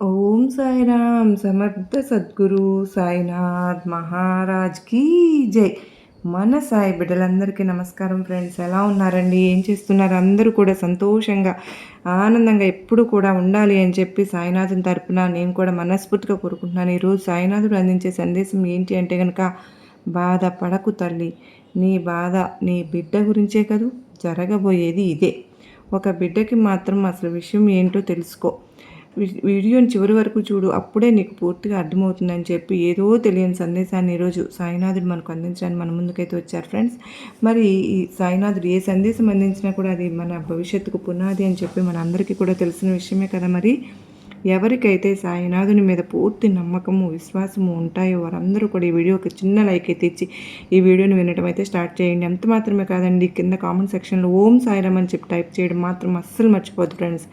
ఓం సాయిరామ్ సమర్థ సద్గురు సాయినాథ్ మహారాజ్ కీ జై. మన సాయి బిడ్డలందరికీ నమస్కారం ఫ్రెండ్స్. ఎలా ఉన్నారండి? ఏం చేస్తున్నారు? అందరూ కూడా సంతోషంగా ఆనందంగా ఎప్పుడు కూడా ఉండాలి అని చెప్పి సాయినాథుని తరపున నేను కూడా మనస్ఫూర్తిగా కోరుకుంటున్నాను. ఈరోజు సాయినాథుడు అందించే సందేశం ఏంటి అంటే కనుక బాధ పడకు తల్లి. నీ బాధ నీ బిడ్డ గురించే కదూ? జరగబోయేది ఇదే. ఒక బిడ్డకి మాత్రం అసలు విషయం ఏంటో తెలుసుకో. వీడియోని చివరి వరకు చూడు అప్పుడే నీకు పూర్తిగా అర్థమవుతుందని చెప్పి ఏదో తెలియని సందేశాన్ని ఈరోజు సాయినాథుడు మనకు అందించడానికి మన ముందుకైతే వచ్చారు ఫ్రెండ్స్. మరి ఈ సాయినాథుడు ఏ సందేశం అందించినా కూడా అది మన భవిష్యత్తుకు పునాది అని చెప్పి మన అందరికీ కూడా తెలిసిన విషయమే కదా మరి. ఎవరికైతే సాయినాథుని మీద పూర్తి నమ్మకము విశ్వాసము ఉంటాయో వారందరూ కూడా ఈ వీడియోకి చిన్న లైక్ అయితే ఇచ్చి ఈ వీడియోని వినడం అయితే స్టార్ట్ చేయండి. అంత మాత్రమే కాదండి కింద కామెంట్ సెక్షన్లో ఓం సాయిరామ్ అని చెప్పి టైప్ చేయడం మాత్రం అస్సలు మర్చిపోద్దు ఫ్రెండ్స్.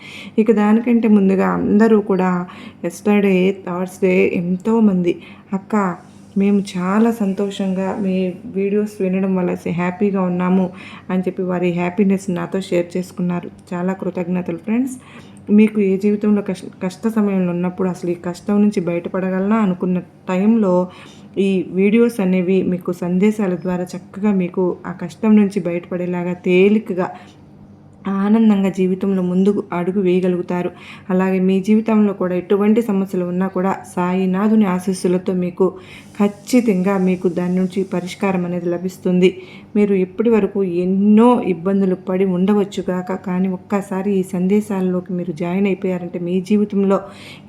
ఇక దానికంటే ముందుగా అందరూ కూడా ఎస్టర్డే థర్స్డే ఎంతోమంది అక్క మేము చాలా సంతోషంగా మీ వీడియోస్ వినడం వల్ల హ్యాపీగా ఉన్నాము అని చెప్పి వారి హ్యాపీనెస్ నాతో షేర్ చేసుకున్నారు. చాలా కృతజ్ఞతలు ఫ్రెండ్స్. మీకు ఏ జీవితంలో కష్ట కష్ట సమయంలో ఉన్నప్పుడు అసలు ఈ కష్టం నుంచి బయటపడగలనా అనుకున్న టైంలో ఈ వీడియోస్ అనేవి మీకు సందేశాల ద్వారా చక్కగా మీకు ఆ కష్టం నుంచి బయటపడేలాగా తేలికగా ఆనందంగా జీవితంలో ముందుకు అడుగు వేయగలుగుతారు. అలాగే మీ జీవితంలో కూడా ఎటువంటి సమస్యలు ఉన్నా కూడా సాయినాథుని ఆశీస్సులతో మీకు ఖచ్చితంగా మీకు దాని నుంచి పరిష్కారం అనేది లభిస్తుంది. మీరు ఇప్పటి వరకు ఎన్నో ఇబ్బందులు పడి ఉండవచ్చు కాక కానీ ఒక్కసారి ఈ సందేశాల్లోకి మీరు జాయిన్ అయిపోయారంటే మీ జీవితంలో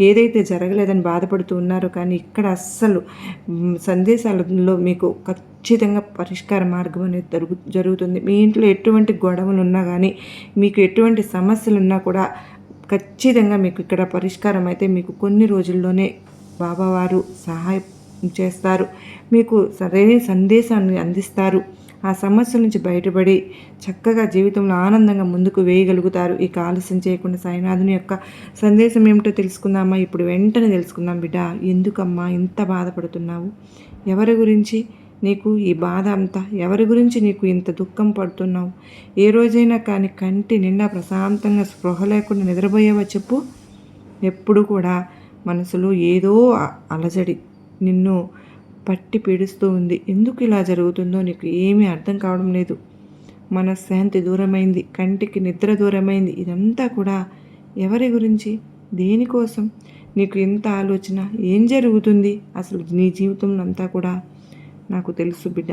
ఏదైతే జరగలేదని బాధపడుతూ ఉన్నారో కానీ ఇక్కడ అస్సలు సందేశాలలో మీకు ఖచ్చితంగా పరిష్కార మార్గం అనేది జరుగు జరుగుతుంది. మీ ఇంట్లో ఎటువంటి గొడవలు ఉన్నా కానీ మీకు ఎటువంటి సమస్యలు ఉన్నా కూడా ఖచ్చితంగా మీకు ఇక్కడ పరిష్కారం అయితే మీకు కొన్ని రోజుల్లోనే బాబావారు సహాయం చేస్తారు. మీకు సరైన సందేశాన్ని అందిస్తారు. ఆ సమస్య నుంచి బయటపడి చక్కగా జీవితంలో ఆనందంగా ముందుకు వేయగలుగుతారు. ఇక ఆలస్యం చేయకుండా సాయినాథుని యొక్క సందేశం ఏమిటో తెలుసుకుందామా? ఇప్పుడు వెంటనే తెలుసుకుందాం బిడ్డ. ఎందుకమ్మా ఇంత బాధపడుతున్నావు? ఎవరి గురించి? నీకు ఈ బాధ అంతా ఎవరి గురించి నీకు ఇంత దుఃఖం పడుతున్నావు? ఏ రోజైనా కానీ కంటి నిండా ప్రశాంతంగా స్పృహ లేకుండా నిద్రపోయేవా చెప్పు? ఎప్పుడు కూడా మనసులో ఏదో అలజడి నిన్ను పట్టి పీడిస్తూ ఉంది. ఎందుకు ఇలా జరుగుతుందో నీకు ఏమీ అర్థం కావడం లేదు. మనశ్శాంతి దూరమైంది కంటికి నిద్ర దూరమైంది. ఇదంతా కూడా ఎవరి గురించి? దేనికోసం? నీకు ఎంత ఆలోచన ఏం జరుగుతుంది? అసలు నీ జీవితంలో అంతా కూడా నాకు తెలుసు బిడ్డ.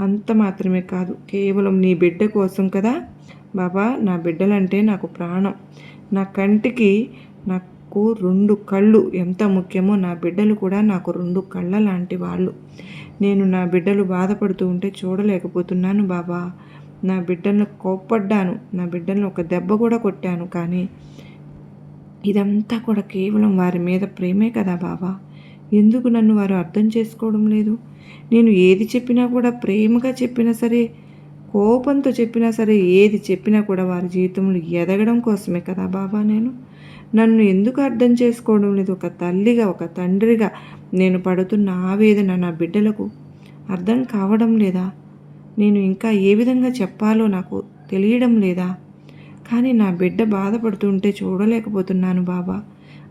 అంత మాత్రమే కాదు కేవలం నీ బిడ్డ కోసం కదా బాబా నా బిడ్డలంటే నాకు ప్రాణం. నా కంటికి నాకు రెండు కళ్ళు. ఎంత ముఖ్యమో నా బిడ్డలు కూడా నాకు రెండు కళ్ళ లాంటి వాళ్ళు. నేను నా బిడ్డలు బాధపడుతూ ఉంటే చూడలేకపోతున్నాను బాబా. నా బిడ్డలను కోప్పడ్డాను. నా బిడ్డలను ఒక దెబ్బ కూడా కొట్టాను కానీ ఇదంతా కూడా కేవలం వారి మీద ప్రేమే కదా బాబా. ఎందుకు నన్ను వారు అర్థం చేసుకోవడం లేదు? నేను ఏది చెప్పినా కూడా ప్రేమగా చెప్పినా సరే కోపంతో చెప్పినా సరే ఏది చెప్పినా కూడా వారి జీవితంలో ఎదగడం కోసమే కదా బాబా నేను? నన్ను ఎందుకు అర్థం చేసుకోవడం లేదు? ఒక తల్లిగా ఒక తండ్రిగా నేను పడుతున్న ఆవేదన నా బిడ్డలకు అర్థం కావడం లేదా? నేను ఇంకా ఏ విధంగా చెప్పాలో నాకు తెలియడం లేదా? కానీ నా బిడ్డ బాధపడుతుంటే చూడలేకపోతున్నాను బాబా.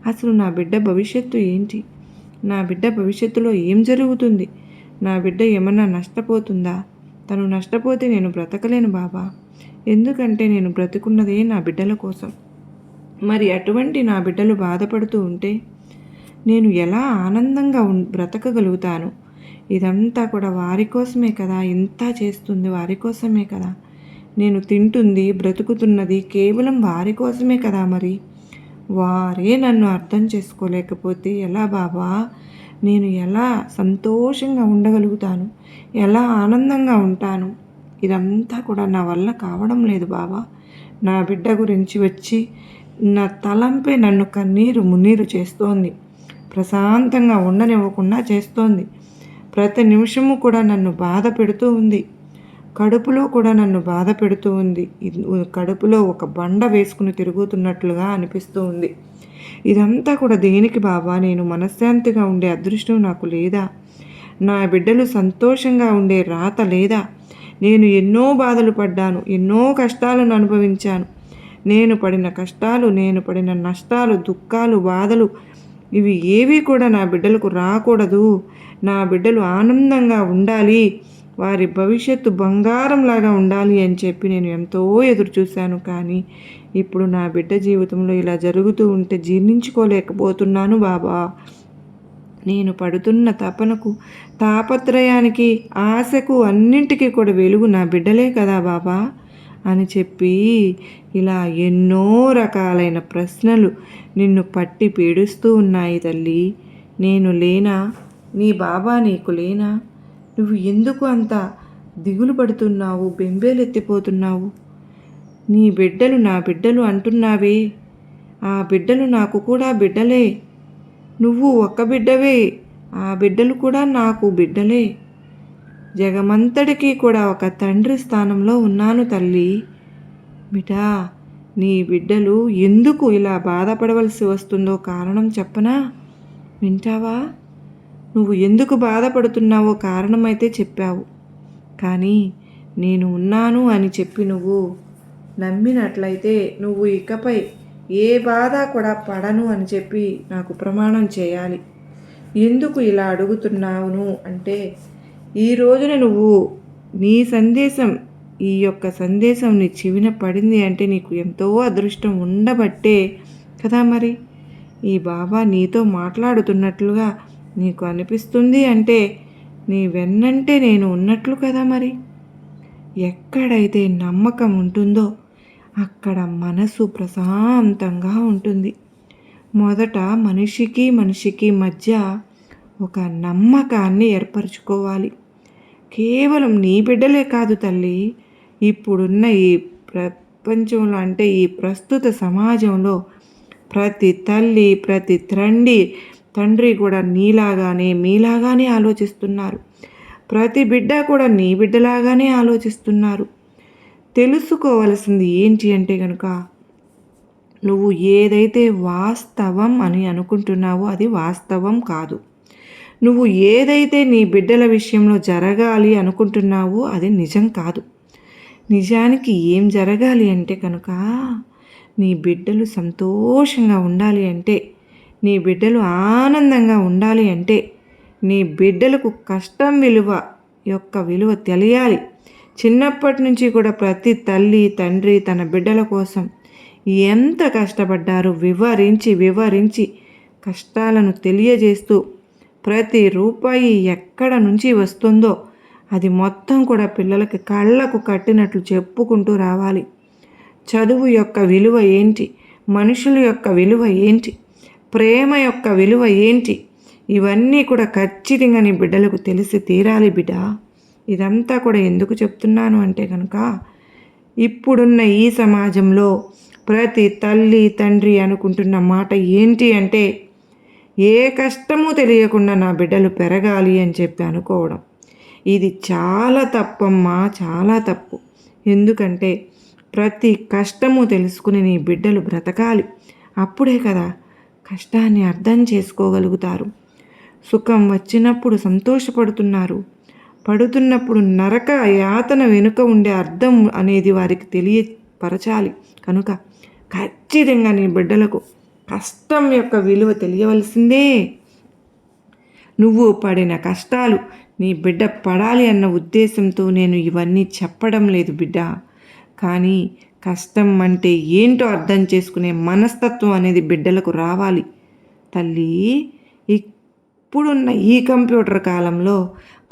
అసలు నా బిడ్డ భవిష్యత్తు ఏంటి? నా బిడ్డ భవిష్యత్తులో ఏం జరుగుతుంది? నా బిడ్డ ఏమన్నా నష్టపోతుందా? తను నష్టపోతే నేను బ్రతకలేను బాబా. ఎందుకంటే నేను బ్రతుకున్నదే నా బిడ్డల కోసం. మరి అటువంటి నా బిడ్డలు బాధపడుతూ ఉంటే నేను ఎలా ఆనందంగా బ్రతకగలుగుతాను? ఇదంతా కూడా వారి కోసమే కదా? ఇంత చేస్తుంది వారి కోసమే కదా? నేను తింటుంది బ్రతుకుతున్నది కేవలం వారి కోసమే కదా మరి? వారే నన్ను అర్థం చేసుకోలేకపోతే ఎలా బాబా? నేను ఎలా సంతోషంగా ఉండగలుగుతాను? ఎలా ఆనందంగా ఉంటాను? ఇదంతా కూడా నా వల్ల కావడం లేదు బాబా. నా బిడ్డ గురించి వచ్చి నా తలంపై నన్ను కన్నీరు మున్నీరు చేస్తోంది. ప్రశాంతంగా ఉండనివ్వకుండా చేస్తోంది. ప్రతి నిమిషము కూడా నన్ను బాధ పెడుతూ ఉంది. కడుపులో కూడా నన్ను బాధ పెడుతూ ఉంది. కడుపులో ఒక బండ వేసుకుని తిరుగుతున్నట్లుగా అనిపిస్తూ ఉంది. ఇదంతా కూడా దేనికి బాబా? నేను మనశ్శాంతిగా ఉండే అదృష్టం నాకు లేదా? నా బిడ్డలు సంతోషంగా ఉండే రాత లేదా? నేను ఎన్నో బాధలు పడ్డాను ఎన్నో కష్టాలను అనుభవించాను. నేను పడిన కష్టాలు నేను పడిన నష్టాలు దుఃఖాలు బాధలు ఇవి ఏవి కూడా నా బిడ్డలకు రాకూడదు. నా బిడ్డలు ఆనందంగా ఉండాలి. వారి భవిష్యత్తు బంగారంలాగా ఉండాలి అని చెప్పి నేను ఎంతో ఎదురు చూశాను. కానీ ఇప్పుడు నా బిడ్డ జీవితంలో ఇలా జరుగుతూ ఉంటే జీర్ణించుకోలేకపోతున్నాను బాబా. నేను పడుతున్న తపనకు తాపత్రయానికి ఆశకు అన్నింటికీ కూడా వెలుగు నా బిడ్డలే కదా బాబా అని చెప్పి ఇలా ఎన్నో రకాలైన ప్రశ్నలు నిన్ను పట్టి పీడిస్తూ ఉన్నాయి తల్లి. నేను లేనా? నీ బాబా నీకు లేనా? నువ్వు ఎందుకు అంత దిగులు పడుతున్నావు బెంబేలెత్తిపోతున్నావు? నీ బిడ్డలు నా బిడ్డలు అంటున్నావే. ఆ బిడ్డలు నాకు కూడా బిడ్డలే. నువ్వు ఒక్క బిడ్డవే. ఆ బిడ్డలు కూడా నాకు బిడ్డలే. జగమంతటికీ కూడా ఒక తండ్రి స్థానంలో ఉన్నాను తల్లి. బిడ్డా నీ బిడ్డలు ఎందుకు ఇలా బాధపడవలసి వస్తుందో కారణం చెప్పనా? వింటావా? నువ్వు ఎందుకు బాధపడుతున్నావో కారణమైతే చెప్పావు. కానీ నేను ఉన్నాను అని చెప్పి నువ్వు నమ్మినట్లయితే నువ్వు ఇకపై ఏ బాధ కూడా పడను అని చెప్పి నాకు ప్రమాణం చేయాలి. ఎందుకు ఇలా అడుగుతున్నావును అంటే ఈ రోజున నువ్వు నీ సందేశం ఈ యొక్క సందేశం నీ చెవిన పడింది అంటే నీకు ఎంతో అదృష్టం ఉండబట్టే కదా మరి? ఈ బాబా నీతో మాట్లాడుతున్నట్లుగా నీకు అనిపిస్తుంది అంటే నీ వెన్నంటే నేను ఉన్నట్లు కదా మరి? ఎక్కడైతే నమ్మకం ఉంటుందో అక్కడ మనసు ప్రశాంతంగా ఉంటుంది. మొదట మనిషికి మనిషికి మధ్య ఒక నమ్మకాన్ని ఏర్పరచుకోవాలి. కేవలం నీ బిడ్డలే కాదు తల్లి ఇప్పుడున్న ఈ ప్రపంచంలో అంటే ఈ ప్రస్తుత సమాజంలో ప్రతి తల్లి ప్రతి త్రండి తండ్రి కూడా నీలాగానే మీలాగానే ఆలోచిస్తున్నారు. ప్రతి బిడ్డ కూడా నీ బిడ్డలాగానే ఆలోచిస్తున్నారు. తెలుసుకోవలసింది ఏంటి అంటే కనుక నువ్వు ఏదైతే వాస్తవం అని అనుకుంటున్నావో అది వాస్తవం కాదు. నువ్వు ఏదైతే నీ బిడ్డల విషయంలో జరగాలి అనుకుంటున్నావో అది నిజం కాదు. నిజానికి ఏం జరగాలి అంటే కనుక నీ బిడ్డలు సంతోషంగా ఉండాలి అంటే నీ బిడ్డలు ఆనందంగా ఉండాలి అంటే నీ బిడ్డలకు కష్టం విలువ యొక్క విలువ తెలియాలి. చిన్నప్పటి నుంచి కూడా ప్రతి తల్లి తండ్రి తన బిడ్డల కోసం ఎంత కష్టపడ్డారో వివరించి వివరించి కష్టాలను తెలియజేస్తూ ప్రతి రూపాయి ఎక్కడ నుంచి వస్తుందో అది మొత్తం కూడా పిల్లలకి కళ్ళకు కట్టినట్లు చెప్పుకుంటూ రావాలి. చదువు యొక్క విలువ ఏంటి? మనుషుల యొక్క విలువ ఏంటి? ప్రేమ యొక్క విలువ ఏంటి? ఇవన్నీ కూడా ఖచ్చితంగా నీ బిడ్డలకు తెలిసి తీరాలి బిడ్డ. ఇదంతా కూడా ఎందుకు చెప్తున్నాను అంటే కనుక ఇప్పుడున్న ఈ సమాజంలో ప్రతి తల్లి తండ్రి అనుకుంటున్న మాట ఏంటి అంటే ఏ కష్టము తెలియకుండా నా బిడ్డలు పెరగాలి అని చెప్పి అనుకోవడం. ఇది చాలా తప్పమ్మా చాలా తప్పు. ఎందుకంటే ప్రతి కష్టము తెలుసుకుని నీ బిడ్డలు బ్రతకాలి. అప్పుడే కదా కష్టాన్ని అర్థం చేసుకోగలుగుతారు. సుఖం వచ్చినప్పుడు సంతోషపడుతున్నారు. పడుతున్నప్పుడు నరక యాతన వెనుక ఉండే అర్థం అనేది వారికి తెలియపరచాలి కనుక. ఖచ్చితంగా నీ బిడ్డలకు కష్టం యొక్క విలువ తెలియవలసిందే. నువ్వు పడిన కష్టాలు నీ బిడ్డ పడాలి అన్న ఉద్దేశంతో నేను ఇవన్నీ చెప్పడం లేదు బిడ్డ. కానీ కష్టం అంటే ఏంటో అర్థం చేసుకునే మనస్తత్వం అనేది బిడ్డలకు రావాలి. తల్లి ఇప్పుడున్న ఈ కంప్యూటర్ కాలంలో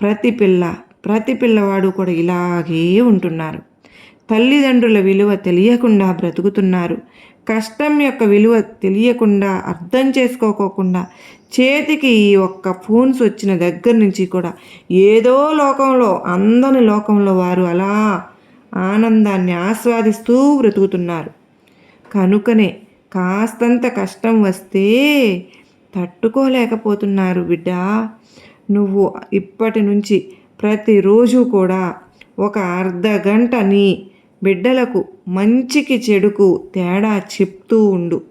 ప్రతి పిల్ల ప్రతి పిల్లవాడు కూడా ఇలాగే ఉంటున్నారు. తల్లిదండ్రుల విలువ తెలియకుండా బ్రతుకుతున్నారు. కష్టం యొక్క విలువ తెలియకుండా అర్థం చేసుకోకోకుండా చేతికి ఈ ఒక్క ఫోన్స్ వచ్చిన దగ్గర నుంచి కూడా ఏదో లోకంలో అందని లోకంలో వారు అలా ఆనందాన్ని ఆస్వాదిస్తూ బ్రతుకుతున్నారు. కనుకనే కాస్తంత కష్టం వస్తే తట్టుకోలేకపోతున్నారు బిడ్డ. నువ్వు ఇప్పటి నుంచి ప్రతిరోజు కూడా ఒక అర్ధ గంట నీ బిడ్డలకు మంచికి చెడుకు తేడా చెప్తూ ఉండు.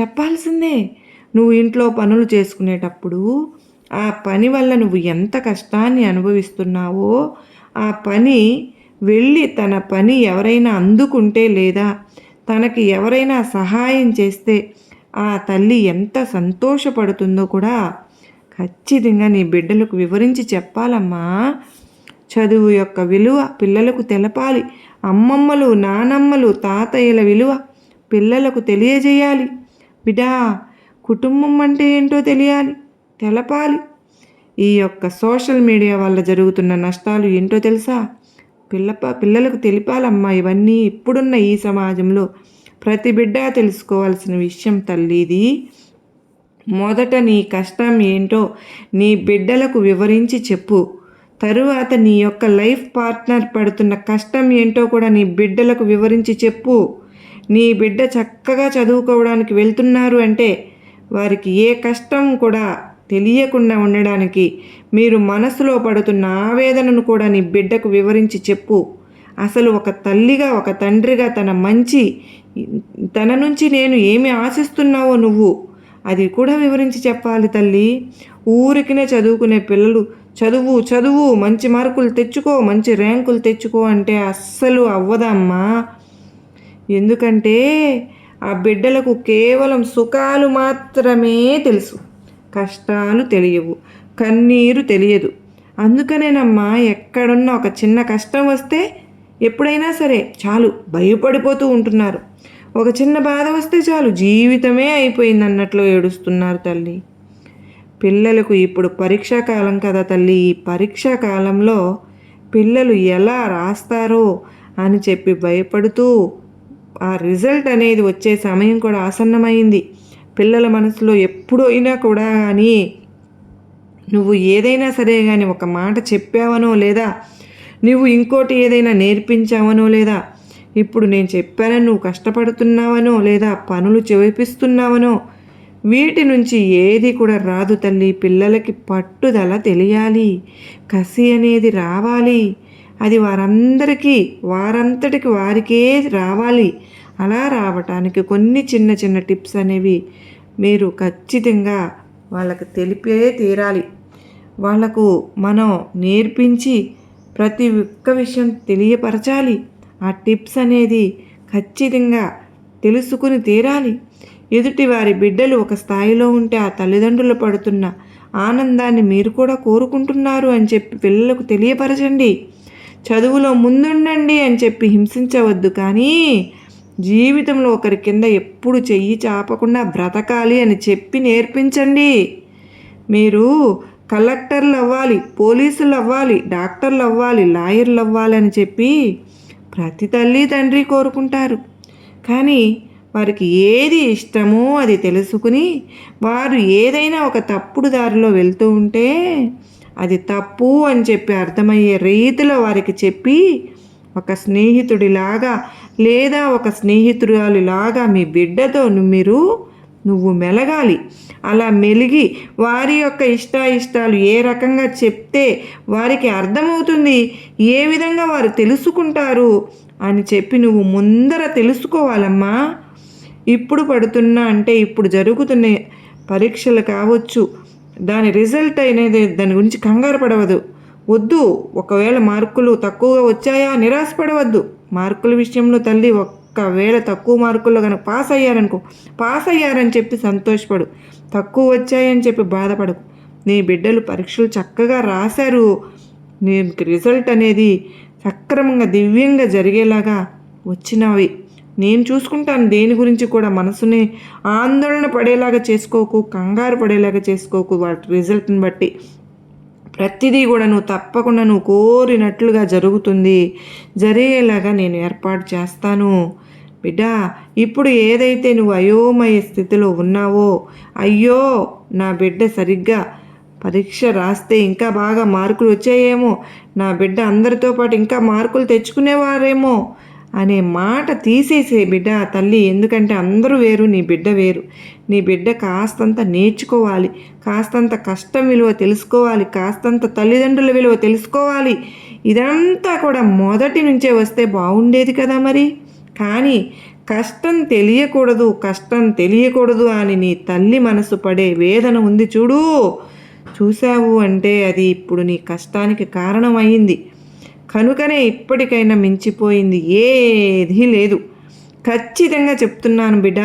చెప్పాల్సిందే నువ్వు ఇంట్లో పనులు చేసుకునేటప్పుడు ఆ పని వల్ల నువ్వు ఎంత కష్టాన్ని అనుభవిస్తున్నావో ఆ పని వెళ్ళి తన పని ఎవరైనా అందుకుంటే లేదా తనకి ఎవరైనా సహాయం చేస్తే ఆ తల్లి ఎంత సంతోషపడుతుందో కూడా ఖచ్చితంగా నీ బిడ్డలకు వివరించి చెప్పాలమ్మా. చదువు యొక్క విలువ పిల్లలకు తెలపాలి. అమ్మమ్మలు నానమ్మలు తాతయ్యల విలువ పిల్లలకు తెలియజేయాలి. బిడా కుటుంబం అంటే ఏంటో తెలియాలి తెలపాలి. ఈ యొక్క సోషల్ మీడియా వల్ల జరుగుతున్న నష్టాలు ఏంటో తెలుసా? పిల్ల పిల్లలకు తెలిపాలమ్మా ఇవన్నీ ఇప్పుడున్న ఈ సమాజంలో. ప్రతి బిడ్డ తెలుసుకోవాల్సిన విషయం తల్లిది. మొదట నీ కష్టం ఏంటో నీ బిడ్డలకు వివరించి చెప్పు. తరువాత నీ యొక్క లైఫ్ పార్ట్నర్ పడుతున్న కష్టం ఏంటో కూడా నీ బిడ్డలకు వివరించి చెప్పు. నీ బిడ్డ చక్కగా చదువుకోవడానికి వెళ్తున్నారు అంటే వారికి ఏ కష్టం కూడా తెలియకుండా ఉండడానికి మీరు మనసులో పడుతున్న ఆవేదనను కూడా నీ బిడ్డకు వివరించి చెప్పు. అసలు ఒక తల్లిగా ఒక తండ్రిగా తన మంచి తన నుంచి నేను ఏమి ఆశిస్తున్నావో నువ్వు అది కూడా వివరించి చెప్పాలి తల్లి. ఊరికినే చదువుకునే పిల్లలు చదువు చదువు మంచి మార్కులు తెచ్చుకో మంచి ర్యాంకులు తెచ్చుకో అంటే అస్సలు అవ్వదమ్మా. ఎందుకంటే ఆ బిడ్డలకు కేవలం సుఖాలు మాత్రమే తెలుసు. కష్టాలు తెలియవు కన్నీరు తెలియదు. అందుకనేనమ్మా ఎక్కడున్న ఒక చిన్న కష్టం వస్తే ఎప్పుడైనా సరే చాలు భయపడిపోతూ ఉంటున్నారు. ఒక చిన్న బాధ వస్తే చాలు జీవితమే అయిపోయింది అన్నట్లు ఏడుస్తున్నారు తల్లి. పిల్లలకు ఇప్పుడు పరీక్షా కాలం కదా తల్లి ఈ పరీక్షా కాలంలో పిల్లలు ఎలా రాస్తారో అని చెప్పి భయపడుతూ ఆ రిజల్ట్ అనేది వచ్చే సమయం కూడా ఆసన్నమైంది. పిల్లల మనసులో ఎప్పుడైనా కూడా కానీ నువ్వు ఏదైనా సరే కానీ ఒక మాట చెప్పావనో లేదా నువ్వు ఇంకోటి ఏదైనా నేర్పించావనో లేదా ఇప్పుడు నేను చెప్పానని నువ్వు కష్టపడుతున్నావనో లేదా పనులు చేపిస్తున్నావనో వీటి నుంచి ఏది కూడా రాదు తల్లి. పిల్లలకి పట్టుదల తెలియాలి. కసి అనేది రావాలి. అది వారందరికీ వారంతటికి వారికే రావాలి. అలా రావటానికి కొన్ని చిన్న చిన్న టిప్స్ అనేవి మీరు ఖచ్చితంగా వాళ్ళకి తెలిపే తీరాలి. వాళ్ళకు మనం నేర్పించి ప్రతి ఒక్క విషయం తెలియపరచాలి. ఆ టిప్స్ అనేది ఖచ్చితంగా తెలుసుకుని తీరాలి. ఎదుటి వారి బిడ్డలు ఒక స్థాయిలో ఉంటే ఆ తల్లిదండ్రులు పడుతున్న ఆనందాన్ని మీరు కూడా కోరుకుంటున్నారు అని చెప్పి పిల్లలకు తెలియపరచండి. చదువులో ముందుండండి అని చెప్పి హింసించవద్దు కానీ జీవితంలో ఒకరి కింద ఎప్పుడు చెయ్యి చాపకుండా బ్రతకాలి అని చెప్పి నేర్పించండి. మీరు కలెక్టర్లు అవ్వాలి పోలీసులు అవ్వాలి డాక్టర్లు అవ్వాలి లాయర్లు అవ్వాలి అని చెప్పి ప్రతి తల్లి తండ్రి కోరుకుంటారు. కానీ వారికి ఏది ఇష్టమో అది తెలుసుకుని వారు ఏదైనా ఒక తప్పుడు దారిలో వెళ్తూ ఉంటే అది తప్పు అని చెప్పి అర్థమయ్యే రీతిలో వారికి చెప్పి ఒక స్నేహితుడిలాగా లేదా ఒక స్నేహితురాలిలాగా మీ బిడ్డతో మీరు నువ్వు మెలగాలి. అలా మెలిగి వారి యొక్క ఇష్టాయిష్టాలు ఏ రకంగా చెప్తే వారికి అర్థమవుతుంది ఏ విధంగా వారు తెలుసుకుంటారు అని చెప్పి నువ్వు ముందర తెలుసుకోవాలమ్మా. ఇప్పుడు పడుతున్నా అంటే ఇప్పుడు జరుగుతున్న పరీక్షలు కావచ్చు. దాని రిజల్ట్ అనేది దాని గురించి కంగారు పడవదు వద్దు ఒకవేళ మార్కులు తక్కువగా వచ్చాయా నిరాశపడవద్దు. మార్కుల విషయంలో తల్లి ఒక్కవేళ తక్కువ మార్కుల్లో కనుక పాస్ అయ్యారనుకో పాస్ అయ్యారని చెప్పి సంతోషపడు. తక్కువ వచ్చాయని చెప్పి బాధపడకు. నీ బిడ్డలు పరీక్షలు చక్కగా రాశారు. నీకు రిజల్ట్ అనేది సక్రమంగా దివ్యంగా జరిగేలాగా వచ్చినవి. నేను చూసుకుంటాను. దేని గురించి కూడా మనసుని ఆందోళన పడేలాగా చేసుకోకు కంగారు పడేలాగా చేసుకోకు. వాటి రిజల్ట్ని బట్టి ప్రతిదీ కూడా నువ్వు తప్పకుండా నువ్వు కోరినట్లుగా జరుగుతుంది. జరిగేలాగా నేను ఏర్పాటు చేస్తాను. బిడ్డ ఇప్పుడు ఏదైతే నువ్వు అయోమయ స్థితిలో ఉన్నావో అయ్యో నా బిడ్డ సరిగ్గా పరీక్ష రాస్తే ఇంకా బాగా మార్కులు వచ్చాయేమో. నా బిడ్డ అందరితో పాటు ఇంకా మార్కులు తెచ్చుకునేవారేమో. అనే మాట తీసేసే బిడ్డ తల్లి. ఎందుకంటే అందరూ వేరు నీ బిడ్డ వేరు. నీ బిడ్డ కాస్తంత నేర్చుకోవాలి కాస్తంత కష్టం విలువ తెలుసుకోవాలి కాస్తంత తల్లిదండ్రుల విలువ తెలుసుకోవాలి. ఇదంతా కూడా మొదటి నుంచే వస్తే బాగుండేది కదా మరి. కానీ కష్టం తెలియకూడదు కష్టం తెలియకూడదు అని నీ తల్లి మనసు పడే వేదన ఉంది చూడు. చూశావు అంటే అది ఇప్పుడు నీ కష్టానికి కారణమైంది. కనుకనే ఇప్పటికైనా మించిపోయింది ఏదీ లేదు. ఖచ్చితంగా చెప్తున్నాను బిడ్డ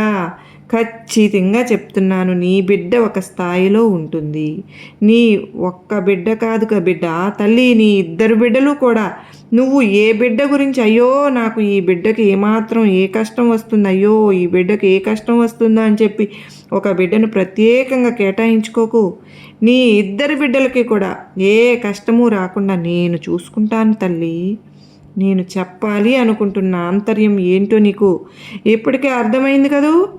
ఖచ్చితంగా చెప్తున్నాను. నీ బిడ్డ ఒక స్థాయిలో ఉంటుంది. నీ ఒక్క బిడ్డ కాదు బిడ్డ తల్లి నీ ఇద్దరు బిడ్డలు కూడా నువ్వు ఏ బిడ్డ గురించి అయ్యో నాకు ఈ బిడ్డకి ఏమాత్రం ఏ కష్టం వస్తుంది అయ్యో ఈ బిడ్డకి ఏ కష్టం వస్తుందా అని చెప్పి ఒక బిడ్డను ప్రత్యేకంగా కేటాయించుకోకు. నీ ఇద్దరు బిడ్డలకి కూడా ఏ కష్టము రాకుండా నేను చూసుకుంటాను తల్లి. నేను చెప్పాలి అనుకుంటున్న ఆంతర్యం ఏంటో నీకు? ఇప్పటికే అర్థమైంది కదూ?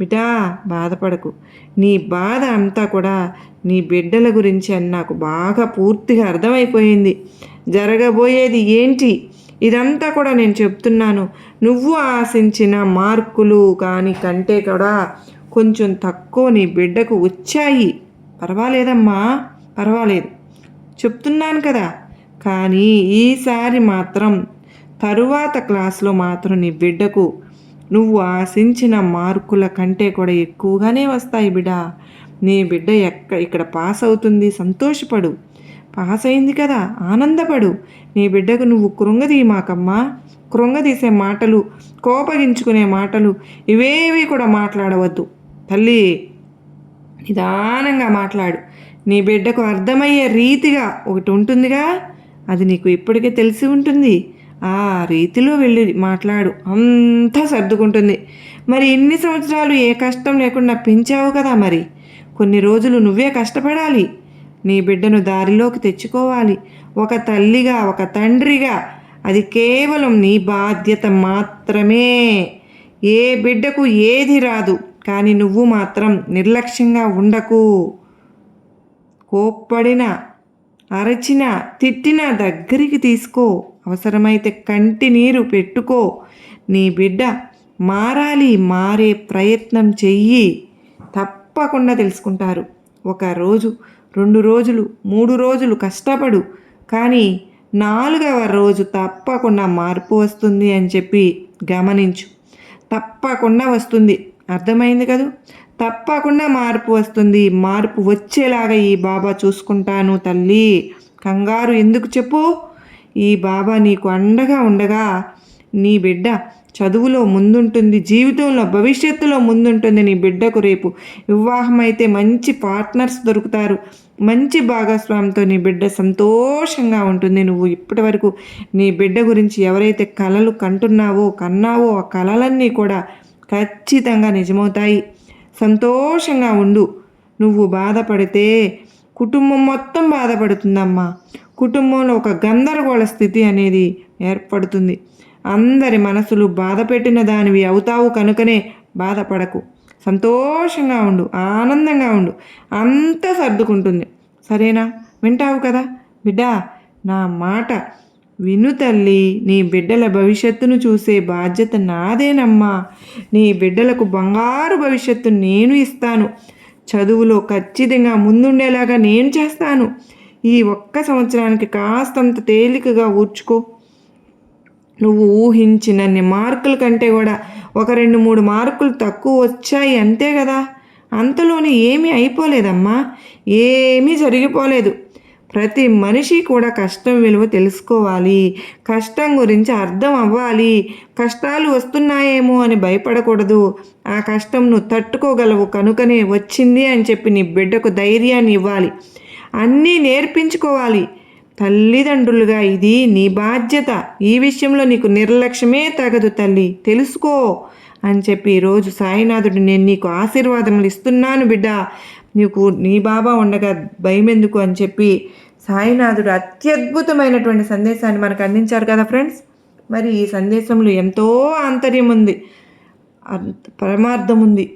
బిటా బాధపడకు. నీ బాధ అంతా కూడా నీ బిడ్డల గురించి అని నాకు బాగా పూర్తిగా అర్థమైపోయింది. జరగబోయేది ఏంటి? ఇదంతా కూడా నేను చెప్తున్నాను. నువ్వు ఆశించిన మార్కులు కానీ కంటే కూడా కొంచెం తక్కువ నీ బిడ్డకు వచ్చాయి. పర్వాలేదమ్మా పర్వాలేదు. చెప్తున్నాను కదా. కానీ ఈసారి మాత్రం తరువాత క్లాస్లో మాత్రం నీ బిడ్డకు నువ్వు ఆశించిన మార్కుల కంటే కూడా ఎక్కువగానే వస్తాయి బిడ్డ నీ బిడ్డ ఎక్క ఇక్కడ పాస్ అవుతుంది సంతోషపడు. పాస్ అయింది కదా ఆనందపడు. నీ బిడ్డకు నువ్వు కృంగదీమాకమ్మా. కృంగదీసే మాటలు కోపగించుకునే మాటలు ఇవేవి కూడా మాట్లాడవద్దు. తల్లి నిదానంగా మాట్లాడు. నీ బిడ్డకు అర్థమయ్యే రీతిగా ఒకటి ఉంటుందిగా. అది నీకు ఇప్పటికే తెలిసి ఉంటుంది. ఆ రీతిలో వెళ్ళి మాట్లాడు. అంతా సర్దుకుంటుంది. మరి ఇన్ని సంవత్సరాలు ఏ కష్టం లేకుండా పెంచావు కదా మరి? కొన్ని రోజులు నువ్వే కష్టపడాలి. నీ బిడ్డను దారిలోకి తెచ్చుకోవాలి. ఒక తల్లిగా ఒక తండ్రిగా. అది కేవలం నీ బాధ్యత మాత్రమే. ఏ బిడ్డకు ఏది రాదు. కానీ నువ్వు మాత్రం నిర్లక్ష్యంగా ఉండకు. కోప్పడిన అరచిన తిట్టిన దగ్గరికి తీసుకో. అవసరమైతే కంటి నీరు పెట్టుకో. నీ బిడ్డ మారాలి మారే ప్రయత్నం చెయ్యి. తప్పకుండా తెలుసుకుంటారు. ఒక రోజు రెండు రోజులు మూడు రోజులు కష్టపడు. కానీ నాలుగవ రోజు తప్పకుండా మార్పు వస్తుంది అని చెప్పి గమనించు. తప్పకుండా వస్తుంది. అర్థమైంది కదూ? తప్పకుండా మార్పు వస్తుంది. మార్పు వచ్చేలాగా ఈ బాబా చూసుకుంటాను తల్లి. కంగారు ఎందుకు చెప్పు? ఈ బాబా నీకు అండగా ఉండగా నీ బిడ్డ చదువులో ముందుంటుంది జీవితంలో భవిష్యత్తులో ముందుంటుంది నీ బిడ్డకు రేపు. వివాహం అయితే మంచి పార్ట్నర్స్ దొరుకుతారు. మంచి భాగస్వామితో నీ బిడ్డ సంతోషంగా ఉంటుంది. నువ్వు ఇప్పటి వరకు నీ బిడ్డ గురించి ఎవరైతే కలలు కంటున్నావో కన్నావో ఆ కలలన్నీ కూడా ఖచ్చితంగా నిజమవుతాయి. సంతోషంగా ఉండు. నువ్వు బాధపడితే కుటుంబం మొత్తం బాధపడుతుందమ్మా. కుటుంబంలో ఒక గందరగోళ స్థితి అనేది ఏర్పడుతుంది. అందరి మనసులు బాధ పెట్టిన దానివి అవుతావు కనుకనే బాధపడకు. సంతోషంగా ఉండు ఆనందంగా ఉండు అంతా సర్దుకుంటుంది. సరేనా? వింటావు కదా? బిడ్డా నా మాట విను తల్లి. నీ బిడ్డల భవిష్యత్తును చూసే బాధ్యత నాదేనమ్మా. నీ బిడ్డలకు బంగారు భవిష్యత్తు నేను ఇస్తాను. చదువులో ఖచ్చితంగా ముందుండేలాగా నేను చేస్తాను. ఈ ఒక్క సంవత్సరానికి కాస్తంత తేలికగా ఊర్చుకో. నువ్వు ఊహించినన్ని మార్కుల కంటే కూడా ఒక రెండు మూడు మార్కులు తక్కువ వచ్చాయి అంతే కదా. అంతలోనే ఏమీ అయిపోలేదమ్మా. ఏమీ జరిగిపోలేదు. ప్రతి మనిషి కూడా కష్టం విలువ తెలుసుకోవాలి. కష్టం గురించి అర్థం అవ్వాలి. కష్టాలు వస్తున్నాయేమో అని భయపడకూడదు. ఆ కష్టం నువ్వు తట్టుకోగలవు కనుకనే వచ్చింది అని చెప్పి నీ బిడ్డకు ధైర్యాన్ని ఇవ్వాలి. అన్నీ నేర్పించుకోవాలి. తల్లిదండ్రులుగా ఇది నీ బాధ్యత. ఈ విషయంలో నీకు నిర్లక్ష్యమే తగదు తల్లి. తెలుసుకో అని చెప్పి ఈరోజు సాయినాథుడు నేను నీకు ఆశీర్వాదములు ఇస్తున్నాను బిడ్డ. నీకు నీ బాబా ఉండగా భయం ఎందుకు అని చెప్పి సాయినాథుడు అత్యద్భుతమైనటువంటి సందేశాన్ని మనకు అందించారు కదా ఫ్రెండ్స్. మరి ఈ సందేశంలో ఎంతో ఆంతర్యం ఉంది పరమార్థం ఉంది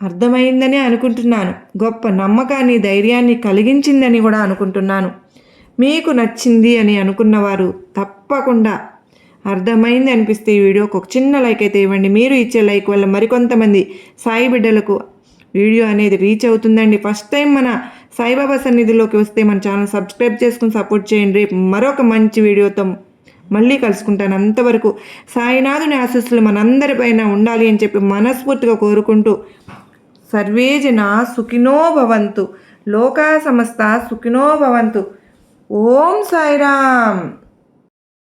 అర్థమైందని అనుకుంటున్నాను. గొప్ప నమ్మకాన్ని ధైర్యాన్ని కలిగించిందని కూడా అనుకుంటున్నాను. మీకు నచ్చింది అని అనుకున్నవారు తప్పకుండా అర్థమైంది అనిపిస్తే ఈ వీడియోకి ఒక చిన్న లైక్ అయితే ఇవ్వండి. మీరు ఇచ్చే లైక్ వల్ల మరికొంతమంది సాయి బిడ్డలకు వీడియో అనేది రీచ్ అవుతుందండి. ఫస్ట్ టైం మన సాయిబాబా సన్నిధిలోకి వస్తే మన ఛానల్ సబ్స్క్రైబ్ చేసుకుని సపోర్ట్ చేయండి. రేపు మరొక మంచి వీడియోతో మళ్ళీ కలుసుకుంటాను. అంతవరకు సాయినాథుని ఆశస్సులు మనందరిపైన ఉండాలి అని చెప్పి మనస్ఫూర్తిగా కోరుకుంటూ సర్వే జనా సుఖినో భవంతు. లోకా సమస్త సుఖినో భవంతు. ఓం సాయిరామ్.